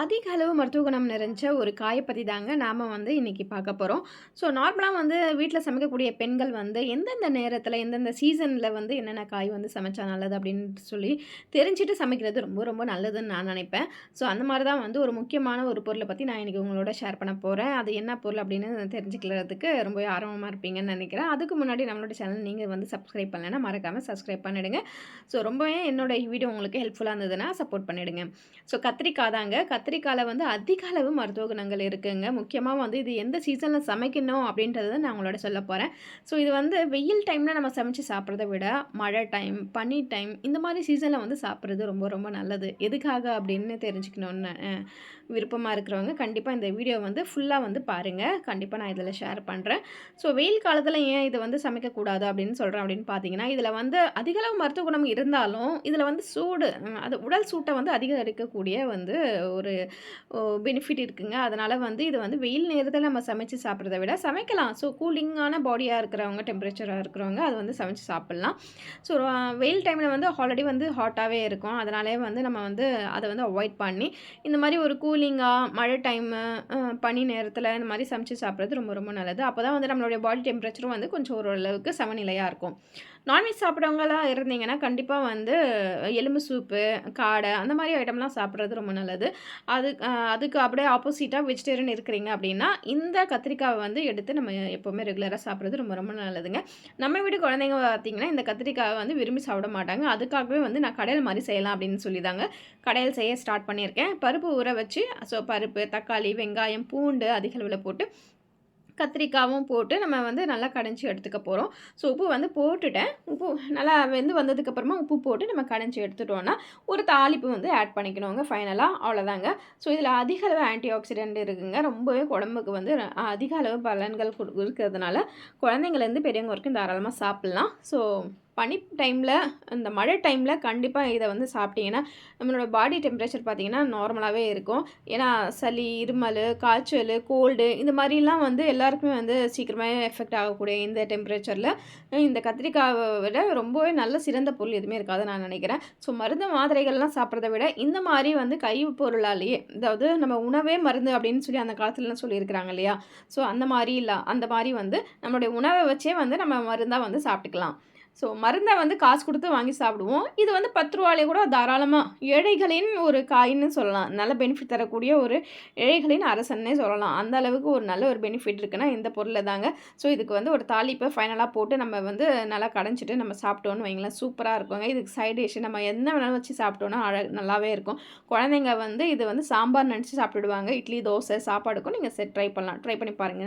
அதிக அளவு மருத்துவ குணம் நிறைஞ்ச ஒரு காய பத்தி தாங்க நாம் வந்து இன்றைக்கி பார்க்க போகிறோம் ஸோ நார்மலாக வந்து வீட்டில் சமைக்கக்கூடிய பெண்கள் வந்து எந்தெந்த நேரத்தில் எந்தெந்த சீசனில் வந்து என்னென்ன காய் வந்து சமைச்சா நல்லது அப்படின்னு சொல்லி தெரிஞ்சுட்டு சமைக்கிறது ரொம்ப ரொம்ப நல்லதுன்னு நான் நினைப்பேன். ஸோ அந்த மாதிரி தான் வந்து ஒரு முக்கியமான ஒரு பொருளை பற்றி நான் இன்றைக்கி உங்களோட ஷேர் பண்ண போகிறேன் அது என்ன பொருள் அப்படின்னு தெரிஞ்சுக்கிறதுக்கு ரொம்பவே ஆர்வமாக இருப்பீங்கன்னு நினைக்கிறேன். அதுக்கு முன்னாடி நம்மளோட சேனல் நீங்கள் வந்து சப்ஸ்கிரைப் பண்ணலைன்னா மறக்காமல் சப்ஸ்கிரைப் பண்ணிடுங்க. ஸோ ரொம்பவே என்னோட வீடியோ உங்களுக்கு ஹெல்ப்ஃபுல்லாக இருந்ததுன்னா சப்போர்ட் பண்ணிவிடுங்க ஸோ கத்திரிக்காய் தாங்க. கத்திரிக்காயில் வந்து அதிக அளவு மருத்துவ குணங்கள் இருக்குங்க. முக்கியமாக வந்து இது எந்த சீசனில் சமைக்கணும் அப்படின்றத நான் உங்களோட சொல்ல போகிறேன் ஸோ இது வந்து வெயில் டைமில் நம்ம சமைச்சு சாப்பிட்றத விட, மழை டைம், பனி டைம் இந்த மாதிரி சீசனில் வந்து சாப்பிட்றது ரொம்ப ரொம்ப நல்லது. எதுக்காக அப்படின்னு தெரிஞ்சுக்கணுன்னு விருப்பமாக இருக்கிறவங்க கண்டிப்பாக இந்த வீடியோ வந்து ஃபுல்லாக வந்து பாருங்கள் கண்டிப்பாக நான் இதில் ஷேர் பண்ணுறேன் ஸோ வெயில் காலத்தில் ஏன் இதை வந்து சமைக்கக்கூடாது அப்படின்னு சொல்கிறேன் அப்படின்னு பார்த்தீங்கன்னா, இதில் வந்து அதிகளவு மருத்துவ குணம் இருந்தாலும், இதில் வந்து சூடு அது உடல் சூட்டை வந்து அதிகரிக்கக்கூடிய வந்து ஒரு பெனிஃபிட் இருக்குங்க. அதனால் வந்து இது வந்து வெயில் நேரத்தில் நம்ம சமைச்சு சாப்பிட்றத விட சமைக்கலாம். ஸோ கூலிங்கான பாடியாக இருக்கிறவங்க, டெம்பரேச்சராக இருக்கிறவங்க அதை வந்து சமைச்சு சாப்பிட்லாம் ஸோ வெயில் டைமில் வந்து ஆல்ரெடி வந்து ஹாட்டாகவே இருக்கும். அதனாலே வந்து நம்ம வந்து அதை வந்து அவாய்ட் பண்ணி, இந்த மாதிரி ஒரு கூலிங்காக மழை டைமு, பனி நேரத்தில் இந்த மாதிரி சமைச்சு சாப்பிட்றது ரொம்ப ரொம்ப நல்லது. அப்பதான் வந்து நம்மளுடைய பாடி டெம்பரேச்சரும் வந்து கொஞ்சம் ஓரளவுக்கு சமநிலையாக இருக்கும். நான்வெஜ் சாப்பிட்றவங்களாம் இருந்தீங்கன்னா, கண்டிப்பாக வந்து எலும்பு சூப்பு, காடை அந்த மாதிரி ஐட்டம்லாம் சாப்பிட்றது ரொம்ப நல்லது. அது அதுக்கு அப்படியே ஆப்போசிட்டாக வெஜிடேரியன் இருக்கிறீங்க அப்படின்னா, இந்த கத்திரிக்காவை வந்து எடுத்து நம்ம எப்போவுமே ரெகுலராக சாப்பிட்றது ரொம்ப ரொம்ப நல்லதுங்க. நம்ம வீட்டு குழந்தைங்க பார்த்தீங்கன்னா, இந்த கத்திரிக்காவை வந்து விரும்பி சாப்பிட மாட்டாங்க. அதுக்காகவே வந்து நான் கடையில் மாதிரி செய்யலாம் அப்படின்னு சொல்லி தாங்க கடையில் செய்ய ஸ்டார்ட் பண்ணியிருக்கேன். பருப்பு ஊற வச்சு ஸோ பருப்பு, தக்காளி, வெங்காயம், பூண்டு அதிக அளவில் போட்டு, கத்திரிக்காவும் போட்டு நம்ம வந்து நல்லா கடைஞ்சி எடுத்துக்க போகிறோம் ஸோ உப்பு வந்து போட்டுட்டேன். உப்பு நல்லா வெந்து வந்ததுக்கப்புறமா உப்பு போட்டு நம்ம கடைஞ்சி எடுத்துட்டோன்னா ஒரு தாளிப்பு வந்து ஆட் பண்ணிக்கணுங்க ஃபைனலாக அவ்வளோதாங்க. ஸோ இதில் அதிக அளவு ஆன்டி ஆக்சிடென்ட் இருக்குங்க. ரொம்பவே உடம்புக்கு வந்து அதிக அளவு பலன்கள் கு இருக்கிறதுனால, குழந்தைங்கலேருந்து பெரியவங்க வரைக்கும் தாராளமாக சாப்பிட்லாம் ஸோ பனி டைமில் இந்த மழை டைமில் கண்டிப்பாக இதை வந்து சாப்பிட்டீங்கன்னா, நம்மளோட பாடி டெம்பரேச்சர் பார்த்தீங்கன்னா நார்மலாகவே இருக்கும். ஏன்னா சளி, இருமல் காய்ச்சல் கோல்டு இந்த மாதிரிலாம் வந்து எல்லாருக்குமே வந்து சீக்கிரமே எஃபெக்ட் ஆகக்கூடிய இந்த டெம்பரேச்சரில் இந்த கத்திரிக்காயை விட ரொம்பவே நல்ல சிறந்த பொருள் எதுவுமே இருக்காது நான் நினைக்கிறேன். ஸோ மருந்து மாத்திரைகள்லாம் சாப்பிட்றத விட, இந்த மாதிரி வந்து கை பொருளாலேயே, அதாவது நம்ம உணவே மருந்து அப்படின்னு சொல்லி அந்த காலத்துலலாம் சொல்லியிருக்கிறாங்க இல்லையா? ஸோ அந்த மாதிரி இல்லை அந்த மாதிரி வந்து நம்மளுடைய உணவை வச்சே வந்து நம்ம மருந்தாக வந்து சாப்பிட்டுக்கலாம். ஸோ மருந்தை வந்து காசு கொடுத்து வாங்கி சாப்பிடுவோம். இது வந்து பத்து ரூபாலே கூட தாராளமாக ஏழைகளின் ஒரு காய்ன்னு சொல்லலாம். நல்ல பெனிஃபிட் தரக்கூடிய ஒரு ஏழைகளின் அரசன்னே சொல்லலாம். அந்த அளவுக்கு ஒரு நல்ல ஒரு பெனிஃபிட் இருக்குன்னா இந்த பொருளை தாங்க. ஸோ இதுக்கு வந்து ஒரு தாளிப்பை ஃபைனலாக போட்டு நம்ம வந்து நல்லா கடைஞ்சிட்டு நம்ம சாப்பிட்டோன்னு வைங்களேன், சூப்பராக இருக்குங்க. இதுக்கு சைட் டிஷ் நம்ம என்ன வேணாலும் வச்சு சாப்பிட்டோன்னா அழ நல்லாவே இருக்கும். குழந்தைங்க வந்து இது வந்து சாம்பார் நினச்சி சாப்பிட்டுடுவாங்க. இட்லி, தோசை, சாப்பாடுக்கும் நீங்கள் செட் ட்ரை பண்ணலாம். ட்ரை பண்ணி பாருங்கள்